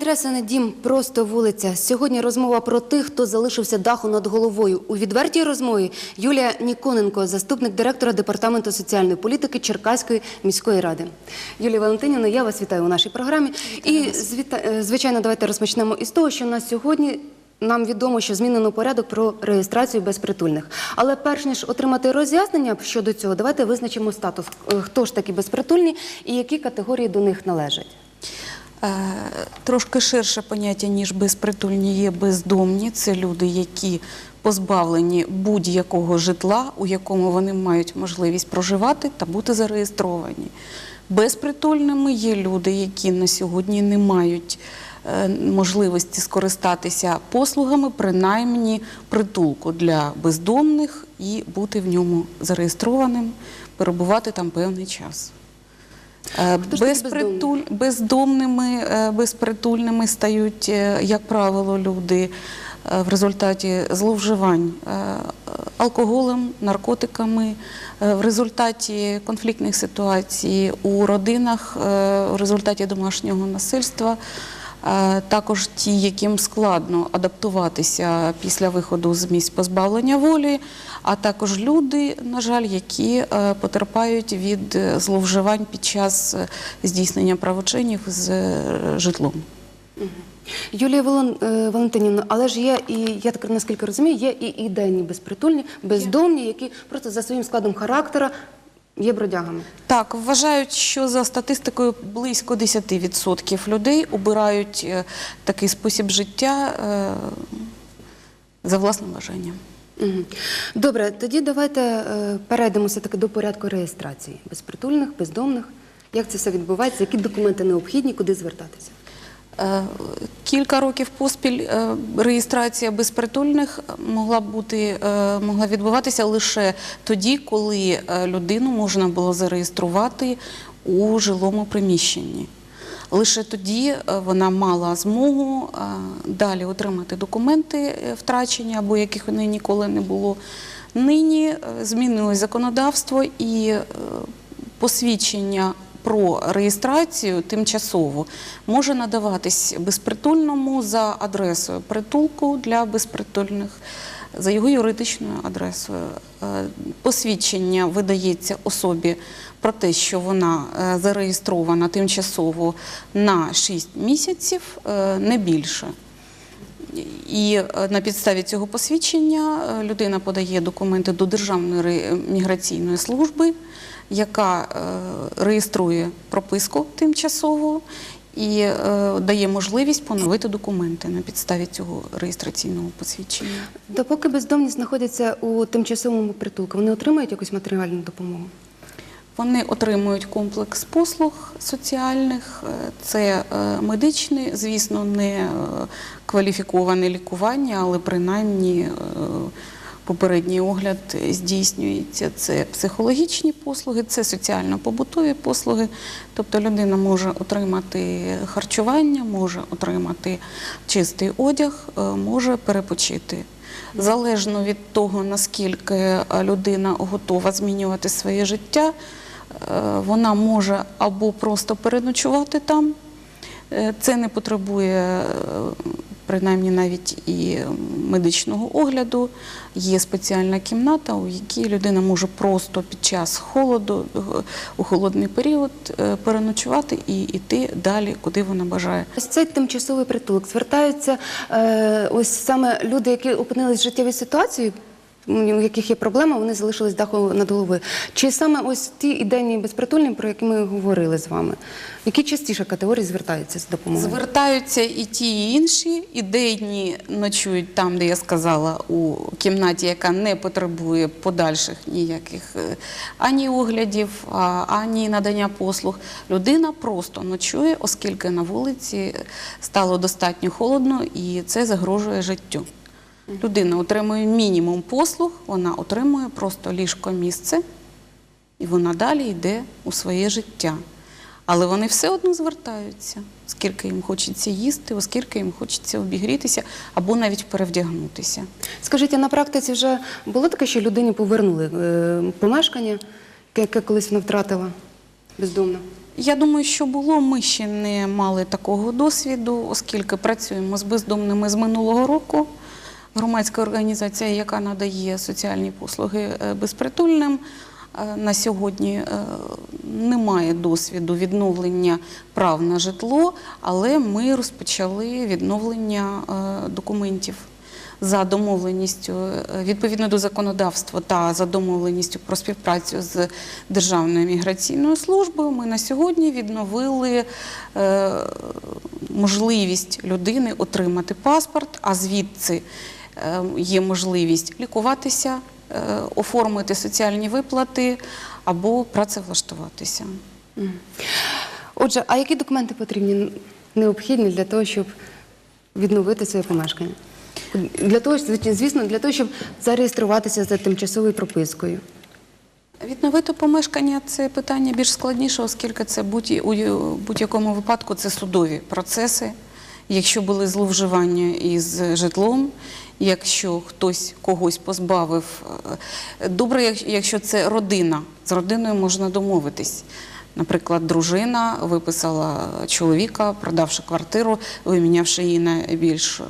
Адреса не дім, просто вулиця. Сьогодні розмова про тих, хто залишився даху над головою. У відвертій розмові Юлія Ніконенко, заступник директора департаменту соціальної політики Черкаської міської ради. Юлія Валентинівна, я вас вітаю у нашій програмі. І звіта- е, звичайно, давайте розпочнемо із того, що на сьогодні. Нам відомо, що змінено порядок про реєстрацію безпритульних. Але перш ніж отримати роз'яснення щодо цього, давайте визначимо статус, е, хто ж такі безпритульні і які категорії до них належать. Е, Трошки ширше поняття, ніж безпритульні, є бездомні. Це люди, які позбавлені будь-якого житла, у якому вони мають можливість проживати та бути зареєстровані. Безпритульними є люди, які на сьогодні не мають е, можливості скористатися послугами, принаймні притулку для бездомних і бути в ньому зареєстрованим, перебувати там певний час. Е, Хто ж такі Безпритуль, бездомними, е, безпритульними стають, е, як правило, люди е, в результаті зловживань е, алкоголем, наркотиками, е, в результаті конфліктних ситуацій у родинах, е, в результаті домашнього насильства. Також ті, яким складно адаптуватися після виходу з місць позбавлення волі, а також люди, на жаль, які е, потерпають від е, зловживань під час е, здійснення правочинів з житлом. Юлія Валентинівна, але ж є і я так наскільки розумію, є і ідейні безпритульні, бездомні, які просто за своїм складом характера є бродягами. Так, вважають, що за статистикою близько 10% людей обирають е, такий спосіб життя е, за власним бажанням. Мгм. Добре, тоді давайте е, перейдемо все таки до порядку реєстрації безпритульних, бездомних. Як це все відбувається? Які документи необхідні, куди звертатися? Е, Кілька років поспіль е, реєстрація безпритульних могла бути е, могла відбуватися лише тоді, коли людину можна було зареєструвати у жилому приміщенні. Лише тоді вона мала змогу далі отримати документи втрачені або яких неї ніколи не було. Нині змінилось законодавство і посвідчення про реєстрацію тимчасово може надаватись безпритульному за адресою притулку для безпритульних. За його юридичною адресою Е, посвідчення видається особі про те, що вона е, зареєстрована тимчасово на 6 місяців, е, не більше. І на підставі цього посвідчення людина подає документи до Державної міграційної служби, яка е, реєструє прописку тимчасово і е, дає можливість поновити документи на підставі цього реєстраційного посвідчення. Допоки бездомні знаходяться у тимчасовому притулку, вони отримають якусь матеріальну допомогу? Вони отримують комплекс послуг соціальних, е, це медичне, звісно, не кваліфіковане лікування, але принаймні попередній огляд здійснюється. Це психологічні послуги, це соціально-побутові послуги. Тобто людина може отримати харчування, може отримати чистий одяг, е, може перепочити. Залежно від того, наскільки е, людина готова змінювати своє життя, е, вона може або просто переночувати там. Е, Це не потребує е, принаймні навіть і медичного огляду. Є спеціальна кімната, у якій людина може просто під час холоду, у холодний період е, переночувати і йти далі, куди вона бажає. Ось цей тимчасовий притулок звертаються е, ось саме люди, які опинились в життєвій ситуації, у яких є проблема, вони залишились даху над головою. Чи саме ось ті ідейні безпритульні, про які ми говорили з вами, які частіше категорії звертаються з допомогою? Звертаються і ті, і інші. Ідейні ночують там, де я сказала, у кімнаті, яка не потребує подальших ніяких е, ані оглядів, ані надання послуг. Людина просто ночує, оскільки на вулиці стало достатньо холодно і це загрожує життю. Людина отримує мінімум послуг, вона отримує просто ліжко місце, і вона далі йде у своє життя. Але вони все одно звертаються, оскільки їм хочеться їсти, оскільки їм хочеться обігрітися або навіть перевдягнутися. Скажіть, а на практиці вже було таке, що людині повернули е, помешкання, яке колись вона втратила бездомно? Я думаю, що було. Ми ще не мали такого досвіду, оскільки працюємо з бездомними з минулого року. Громадська організація, яка надає соціальні послуги е, безпритульним, е, на сьогодні е, немає досвіду відновлення прав на житло, але ми розпочали відновлення документів за домовленістю відповідно до законодавства та за домовленістю про співпрацю з Державною міграційною службою. Ми на сьогодні відновили можливість людини отримати паспорт, а звідси є можливість лікуватися, е, оформити соціальні виплати або працевлаштуватися. Отже, а які документи потрібні необхідні для того, щоб відновити своє помешкання? Для того, звісно, для того, щоб зареєструватися за тимчасовою пропискою. Відновити помешкання це питання більш складніше, оскільки це будь, будь-якому випадку це судові процеси. Якщо були зловживання із житлом, якщо хтось когось позбавив, е, добре, якщо це родина, з родиною можна домовитись. Наприклад, дружина виписала чоловіка, продавши квартиру, вимінявши її на більш е,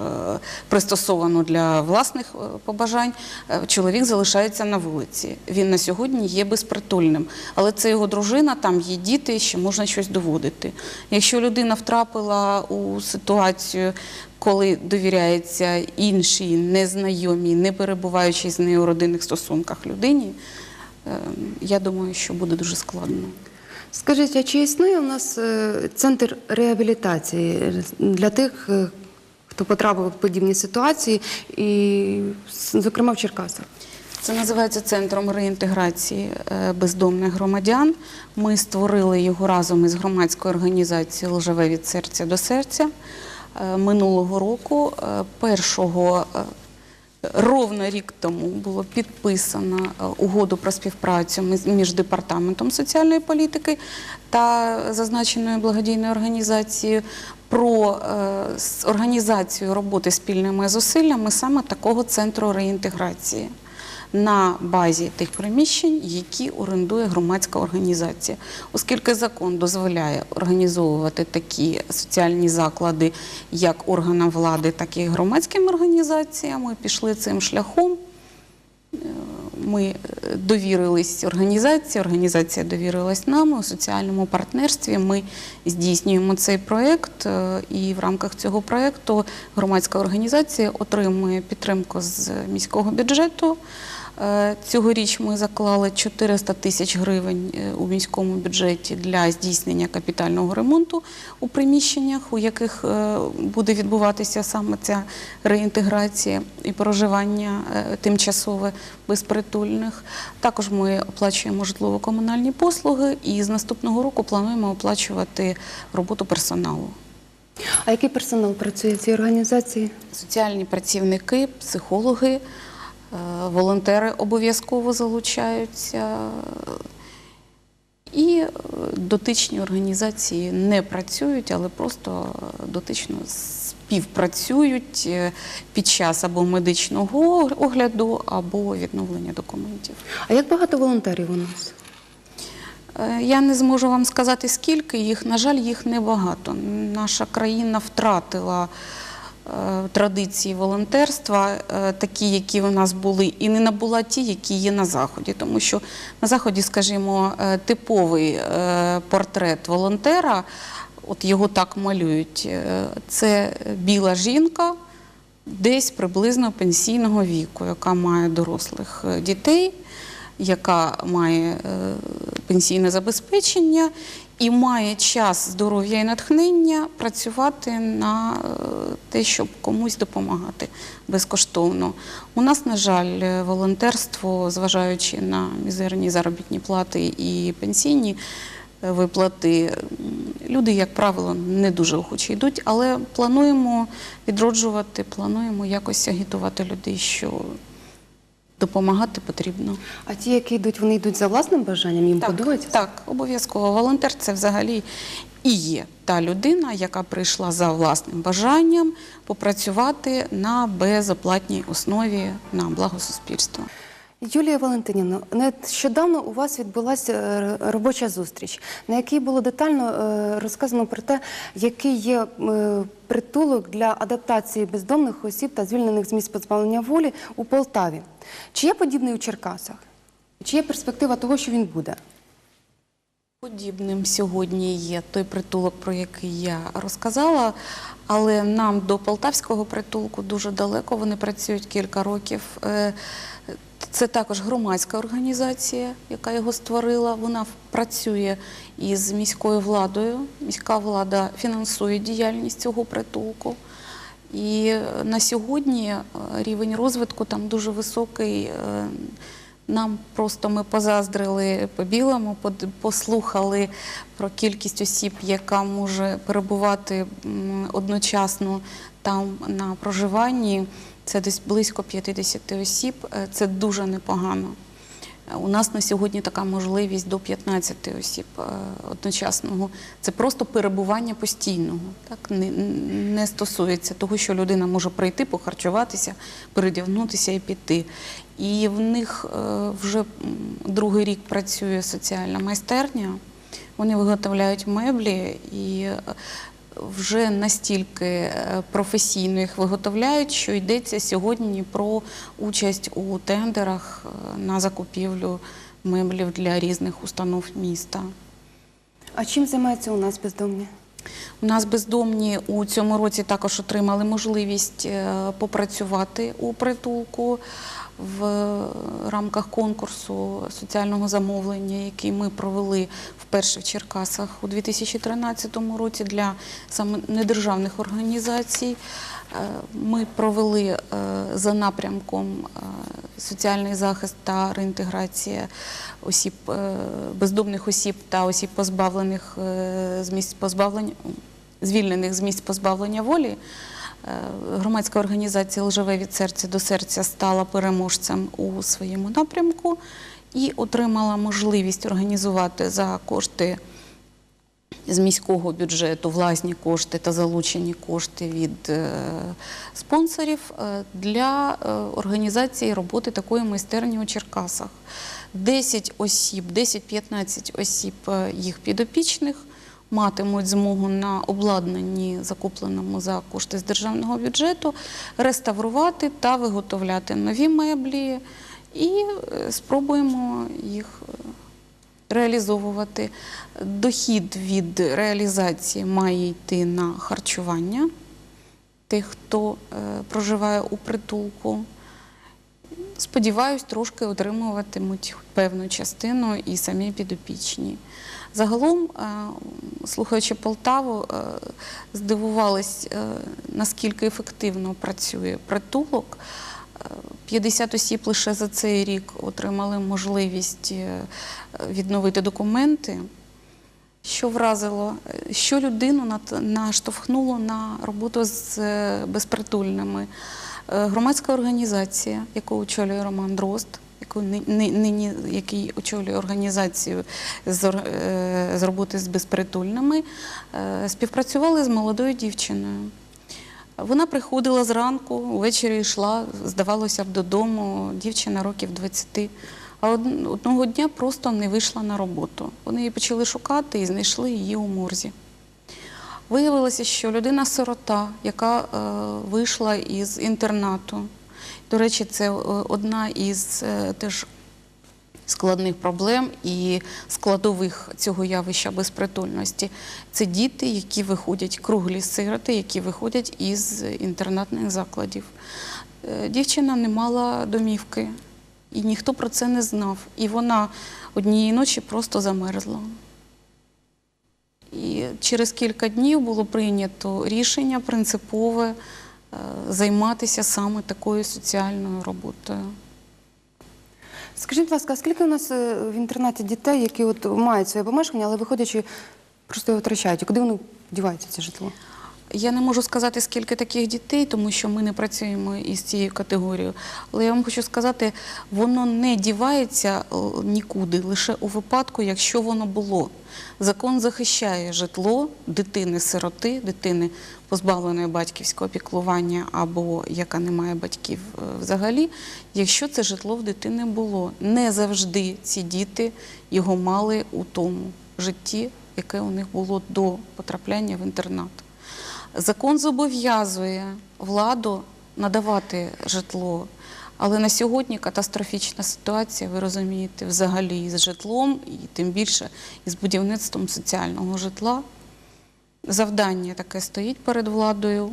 пристосовану для власних е, побажань. е, Чоловік залишається на вулиці. Він на сьогодні є безпритульним, але це його дружина, там є діти, ще можна щось доводити. Якщо людина втрапила у ситуацію, коли довіряється іншій, незнайомій, не перебуваючій з нею у родинних стосунках людині, е, я думаю, що буде дуже складно. Скажіть, а чи існує у нас е, центр реабілітації для тих, е, хто потрапив в подібні ситуації, і, зокрема, в Черкасах? Це називається центром реінтеграції е, бездомних громадян. Ми створили його разом із громадською організацією Лжеве від серця до серця минулого року. е, Першого е, ровно рік тому було підписано е, угоду про співпрацю між- між департаментом соціальної політики та зазначеною благодійною організацією про е, організацію роботи спільними зусиллями саме такого центру реінтеграції на базі тих приміщень, які орендує громадська організація, оскільки закон дозволяє організовувати такі соціальні заклади як органам влади, так і громадським організаціям. Ми пішли цим шляхом. Е, Ми е, довірились організації, організація довірилась нам у соціальному партнерстві. Ми здійснюємо цей проєкт, е, і в рамках цього проєкту громадська організація отримує підтримку з міського бюджету. Е, Цьогоріч ми заклали 400 тисяч гривень е, у міському бюджеті для здійснення капітального ремонту у приміщеннях, у яких е, буде відбуватися саме ця реінтеграція і проживання тимчасове безпритульних. Також ми оплачуємо житлово-комунальні послуги і з наступного року плануємо оплачувати роботу персоналу. А який персонал працює в цій організації? Соціальні працівники, психологи, волонтери обов'язково залучаються. І е, дотичні організації не працюють, але просто е, дотично співпрацюють е, під час або медичного огляду, або відновлення документів. А як багато волонтерів у нас? Е, Я не зможу вам сказати, скільки їх. На жаль, їх небагато. Наша країна втратила е, традиції волонтерства, е, такі, які у нас були, і не набула ті, які є на Заході. Тому що на Заході, скажімо, е, типовий е, портрет волонтера, от його так малюють, е, це біла жінка, десь приблизно пенсійного віку, яка має дорослих е, дітей, яка має е, пенсійне забезпечення і має час, здоров'я і натхнення працювати на е, те, щоб комусь допомагати безкоштовно. У нас, на жаль, е, волонтерство, зважаючи на мізерні заробітні плати і пенсійні е, виплати, люди, як правило, не дуже охоче йдуть, але плануємо відроджувати, плануємо якось агітувати людей, що допомагати потрібно. А ті, які йдуть, вони йдуть за власним бажанням, їм подобається? Так, обов'язково. Волонтер це взагалі і є та людина, яка прийшла за власним бажанням попрацювати на безоплатній основі на благо суспільства. Юлія Валентинівна, нещодавно у вас відбулася е, робоча зустріч, на якій було детально е, розказано про те, який є е, притулок для адаптації бездомних осіб та звільнених з місць позбавлення волі у Полтаві. Чи є подібний у Черкасах? Чи є перспектива того, що він буде? Подібним сьогодні є той притулок, про який я розказала, але нам до полтавського притулку дуже далеко. Вони працюють кілька років. Е, Це також громадська організація, яка його створила. Вона працює із міською владою. Міська влада фінансує діяльність цього притулку. І е, на сьогодні е, рівень розвитку там дуже високий. Нам просто ми позаздрили по білому, послухали про кількість осіб, яка може перебувати одночасно там на проживанні. Це десь близько 50 осіб. Е, Це дуже непогано. У нас на сьогодні така можливість до 15 осіб е, одночасного. Це просто перебування постійного. Так не, не стосується того, що людина може прийти, похарчуватися, передягнутися і піти. І в них е, вже другий рік працює соціальна майстерня. Вони виготовляють меблі і е, вже настільки е, професійно їх виготовляють, що йдеться сьогодні про участь у тендерах е, на закупівлю меблів для різних установ міста. А чим займаються у нас бездомні? У нас бездомні у цьому році також отримали можливість е, попрацювати у притулку в рамках конкурсу соціального замовлення, який ми провели вперше в Черкасах у 2013 році для саме недержавних організацій. Е, Ми провели е, за напрямком е, соціальний захист та реінтеграція осіб, бездомних осіб та осіб позбавлених з місць позбавлення, звільнених з місць позбавлення волі. Е, Громадська організація Лживе від серця до серця стала переможцем у своєму напрямку і отримала можливість організувати за кошти з міського бюджету власні кошти та залучені кошти від е, спонсорів е, для організації роботи такої майстерні у Черкасах. 10 осіб, 10-15 осіб їх підопічних матимуть змогу на обладнанні, закупленому за кошти з державного бюджету, реставрувати та виготовляти нові меблі і е, спробуємо їх е, реалізовувати. Дохід від реалізації має йти на харчування тих, хто е, проживає у притулку. Сподіваюсь, трошки отримуватимуть певну частину і самі підопічні. Загалом, е, слухаючи Полтаву, е, здивувались, е, наскільки ефективно працює притулок. Е, 50 осіб лише за цей рік отримали можливість відновити документи. Що вразило, що людину наштовхнуло на роботу з безпритульними? Громадська організація, яку очолює Роман Дрозд, яку ни- ни- нині який очолює організацію з, е, роботи з безпритульними, е, співпрацювали з молодою дівчиною. Вона приходила зранку, ввечері йшла, здавалося б, додому, дівчина років 20. А одного дня просто не вийшла на роботу. Вони її почали шукати і знайшли її у морзі. Виявилося, що людина сирота, яка е, вийшла із інтернату. До речі, це е, одна із е, теж складних проблем і складових цього явища безпритульності. Це діти, які виходять, круглі сироти, які виходять із інтернатних закладів. Е, Дівчина не мала домівки, і ніхто про це не знав. І вона однієї ночі просто замерзла. І через кілька днів було прийнято рішення принципове займатися саме такою соціальною роботою. Скажіть, будь ласка, а скільки у нас е, в інтернаті дітей, які от мають своє помешкання, але виходячи, просто його втрачають? І куди вони діваються це житло? Я не можу сказати, скільки таких дітей, тому що ми не працюємо із цією категорією. Але я вам хочу сказати, воно не дівається е, нікуди, лише у випадку, якщо воно було. Закон захищає житло дитини-сироти, дитини позбавленої батьківського піклування або яка не має батьків е, взагалі, якщо це житло в дитини було. Не завжди ці діти його мали у тому житті, яке у них було до потрапляння в інтернат. Закон зобов'язує владу надавати житло. Але на сьогодні катастрофічна ситуація, ви розумієте, взагалі із житлом і тим більше із будівництвом соціального житла. Завдання таке стоїть перед владою.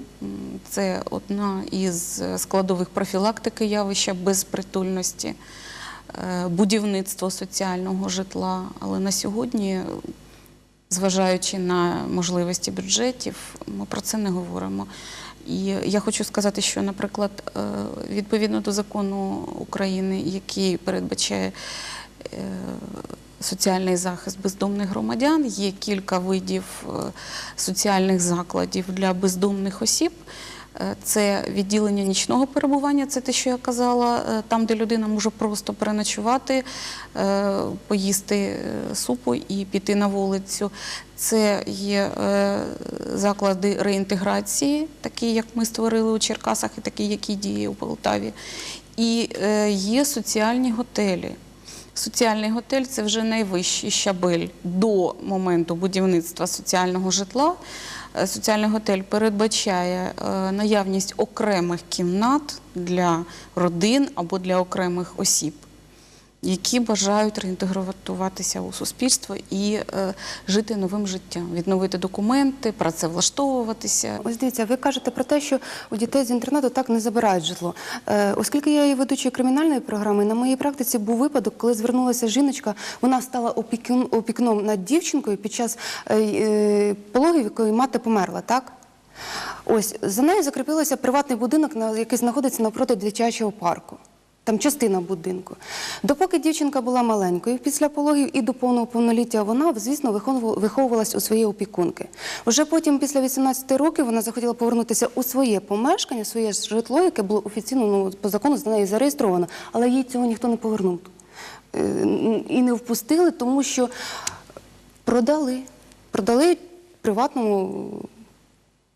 Це одна із складових профілактики явища безпритульності, е, будівництво соціального житла. Але на сьогодні, зважаючи на можливості бюджетів, ми про це не говоримо. І я хочу сказати, що, наприклад, е, відповідно до закону України, який передбачає е, соціальний захист бездомних громадян, є кілька видів е, соціальних закладів для бездомних осіб. Е, Це відділення нічного перебування, це те, що я казала, е, там, де людина може просто переночувати, поїсти супу і піти на вулицю. Це є заклади реінтеграції, такі, як ми створили у Черкасах, і такі, які діє у Полтаві. І є соціальні готелі. Соціальний готель це вже найвищий щабель до моменту будівництва соціального житла. Е, Соціальний готель передбачає е, наявність окремих кімнат для родин або для окремих осіб, які бажають реінтегруватися у суспільство і е, жити новим життям, відновити документи, працевлаштовуватися. Ось дивіться, ви кажете про те, що у дітей з інтернату так не забирають житло. Е, оскільки я є ведучою кримінальної програми, на моїй практиці був випадок, коли звернулася жіночка, вона стала опікун, опікуном над дівчинкою під час е, е, пологів, якої мати померла, так? Ось за нею закріпився приватний будинок, який знаходиться навпроти дитячого парку. Там частина будинку. Допоки дівчинка була маленькою, після пологів і до повного повноліття вона, звісно, виховувала- виховувалась у своєї опікунки. Уже потім, після 18 років, вона захотіла повернутися у своє помешкання, своє житло, яке було офіційно ну, по закону за нею зареєстровано, але їй цього ніхто не повернув. Е, І не впустили, тому що продали. Продали приватному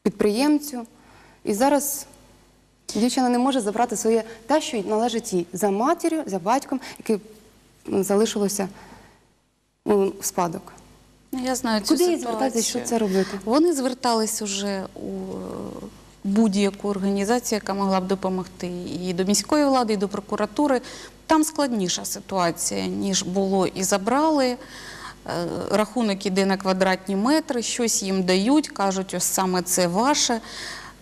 підприємцю. І зараз дівчина не може забрати своє те, що належить їй за матір'ю, за батьком, яке залишилося ну, в спадок. Ну, Я знаю цю Куди ситуацію. звертатися, що це робити? Вони звертались уже у е, будь-яку організацію, яка могла б допомогти і до міської влади, і до прокуратури. Там складніша ситуація, ніж було і забрали. Е, Рахунок іде на квадратні метри, щось їм дають, кажуть, ось саме це ваше.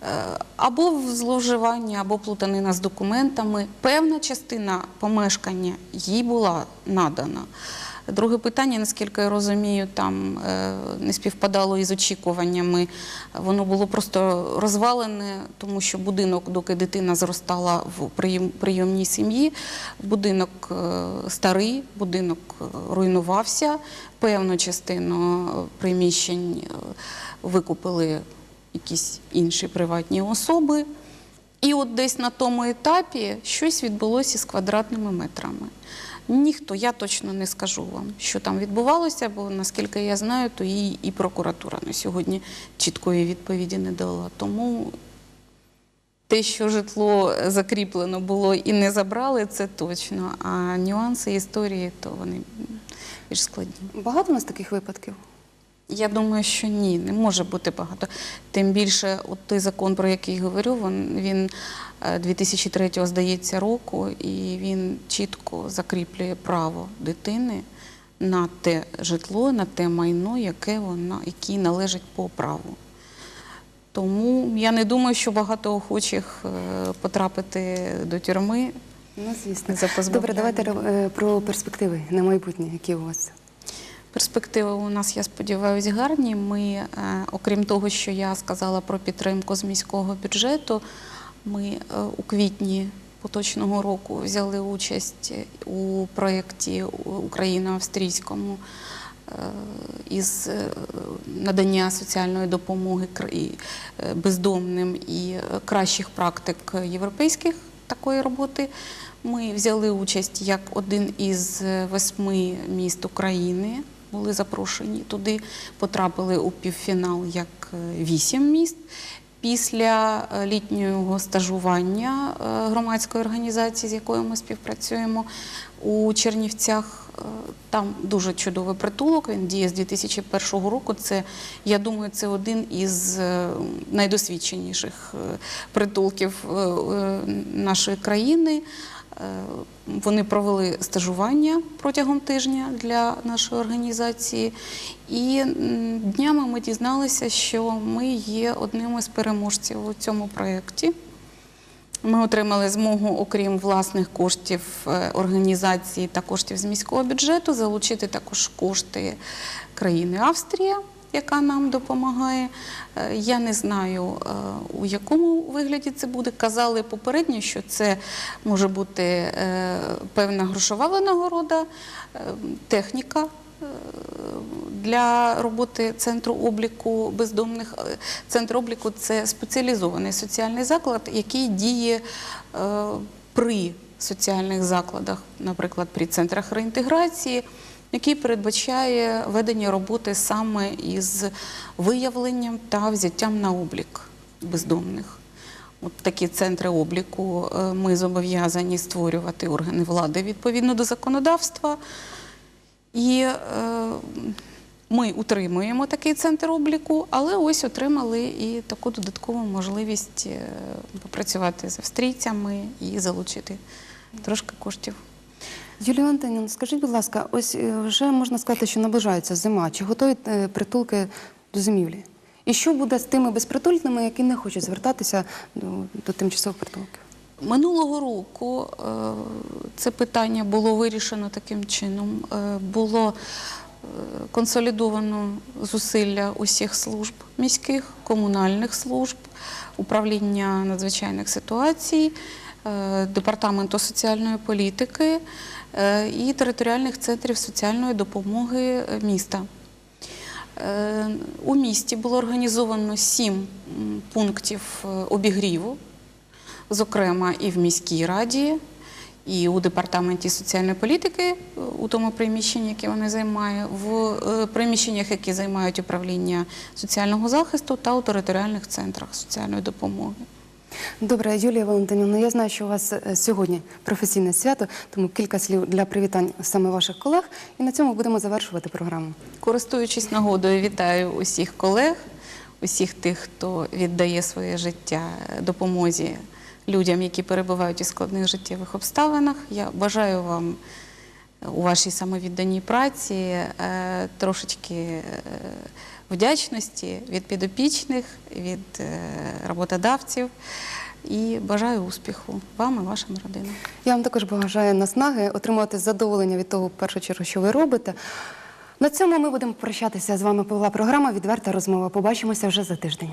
Е, Або зловживання, або плутанина з документами. Певна частина помешкання їй була надана. Друге питання, наскільки я розумію, там е, не співпадало із очікуваннями. Воно було просто розвалене, тому що будинок, доки дитина зростала в прийомній сім'ї, будинок е, старий, будинок руйнувався. Певну частину приміщень викупили якісь інші приватні особи. І от десь на тому етапі щось відбулося з квадратними метрами. Ніхто, я точно не скажу вам, що там відбувалося, бо наскільки я знаю, то і, і прокуратура на сьогодні чіткої відповіді не дала. Тому те, що житло закріплено було і не забрали, це точно. А нюанси історії, то вони більш складні. Багато у нас таких випадків? Я думаю, що ні, не може бути багато. Тим більше, от той закон, про який говорю, він, він е, 2003 здається року, і він чітко закріплює право дитини на те житло, на те майно, яке вона, яке належить по праву. Тому я не думаю, що багато охочих е, потрапити до тюрми. Ну, звісно. За позбавлення. Добре, давайте е, про перспективи на майбутнє, які у вас. Перспективи у нас, я сподіваюся, гарні. Ми, е, окрім того, що я сказала про підтримку з міського бюджету, ми е, у квітні поточного року взяли участь у проєкті україно-австрійському із е, надання соціальної допомоги бездомним і кращих практик європейських такої роботи. Ми взяли участь як один із восьми міст України. Були запрошені туди, потрапили у півфінал як е, вісім міст. Після е, літнього стажування е, громадської організації, з якою ми співпрацюємо у Чернівцях, там дуже чудовий притулок. Він діє з 2001 року. Це, я думаю, це один із найдосвідченіших притулків нашої країни. Е, Вони провели стажування протягом тижня для нашої організації, і днями ми дізналися, що ми є одним із переможців у цьому проєкті. Ми отримали змогу, окрім власних коштів е, організації та коштів з міського бюджету, залучити також кошти країни Австрія, яка нам допомагає. Е, Я не знаю, е, у якому вигляді це буде. Казали попередньо, що це може бути е, певна грошова винагорода, техніка для роботи центру обліку бездомних. Центр обліку це спеціалізований соціальний заклад, який діє при соціальних закладах, наприклад, при центрах реінтеграції, який передбачає ведення роботи саме із виявленням та взяттям на облік бездомних. От такі центри обліку е, ми зобов'язані створювати органи влади відповідно до законодавства. І е, ми утримуємо такий центр обліку, але ось отримали і таку додаткову можливість е, попрацювати з австрійцями і залучити трошки коштів. Юлія Антонівна, скажіть, будь ласка, ось е, вже можна сказати, що наближається зима. Чи готові е, притулки до зимівлі? І що буде з тими безпритульними, які не хочуть звертатися до, тимчасових притулків? Минулого року е, це питання було вирішено таким чином. Було консолідовано зусилля усіх служб міських, комунальних служб, управління надзвичайних ситуацій, департаменту соціальної політики е, і територіальних центрів соціальної допомоги е, міста. Е, У місті було організовано сім пунктів е, обігріву, зокрема і в міській раді, і у департаменті соціальної політики, е, у тому приміщенні, яке вони займають, в е, приміщеннях, які займають управління соціального захисту та у територіальних центрах соціальної допомоги. Добре, Юлія Валентинівна, я знаю, що у вас е, сьогодні професійне свято, тому кілька слів для привітань саме ваших колег. І на цьому будемо завершувати програму. Користуючись нагодою, вітаю усіх колег, усіх тих, хто віддає своє життя допомозі людям, які перебувають у складних життєвих обставинах. Я бажаю вам у вашій самовідданій праці е, трошечки е, вдячності від підопічних, від е, роботодавців. І бажаю успіху вам і вашим родинам. Я вам також бажаю наснаги, отримувати задоволення від того, в першу чергу, що ви робите. На цьому ми будемо прощатися з вами. Була програма Відверта розмова. Побачимося вже за тиждень.